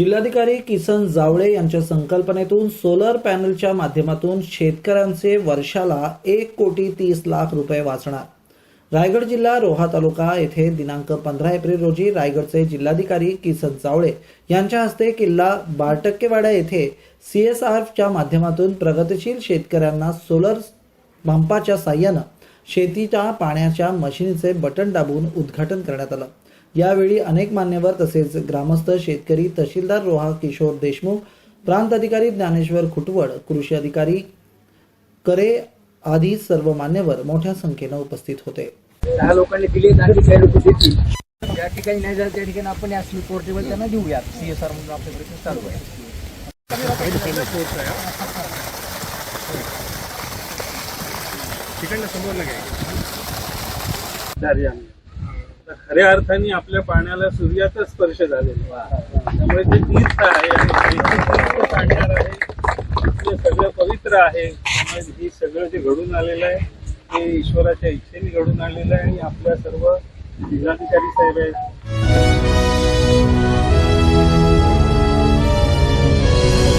जिल्हाधिकारी किसन जावळे यांच्या संकल्पनेतून सोलर पॅनलच्या माध्यमातून शेतकऱ्यांचे वर्षाला एक कोटी तीस लाख रुपये वाचणार. रायगड जिल्हा रोहा तालुका येथे दिनांक पंधरा एप्रिल रोजी रायगडचे जिल्हाधिकारी किसन जावळे यांच्या हस्ते किल्ला बारटक्केवाडा येथे सीएसआरच्या माध्यमातून प्रगतशील शेतकऱ्यांना सोलर पंपाच्या साह्यानं शेतीच्या पाण्याच्या मशिनीचे बटन दाबून उद्घाटन करण्यात आलं. यावेळी अनेक मान्यवर तसेच ग्रामस्थ शेतकरी तहसीलदार रोहा किशोर देशमुख प्रांत अधिकारी ज्ञानेश्वर खुटवड कृषी अधिकारी करे आदी सर्व मान्यवर मोठ्या संख्येनं उपस्थित होते. दहा लोकांनी दिले आणि काही लोक देतील. ज्या ठिकाणी नाही झालं त्या ठिकाणी आपण या पोर्टेबल त्यांना देऊयात. सीएसआर म्हणून आपले प्रयत्न चालू आहे तर खऱ्या अर्थाने आपल्या पाण्याला सूर्याचा स्पर्श झालेला आहे. त्यामुळे ते तीर्थ आहे आणि शेती आहे ते सगळं पवित्र आहे त्यामुळे हे सगळं जे घडून आलेलं आहे ते ईश्वराच्या इच्छेने घडून आलेलं आहे आणि आपल्या सर्व जिल्हाधिकारी साहेब आहेत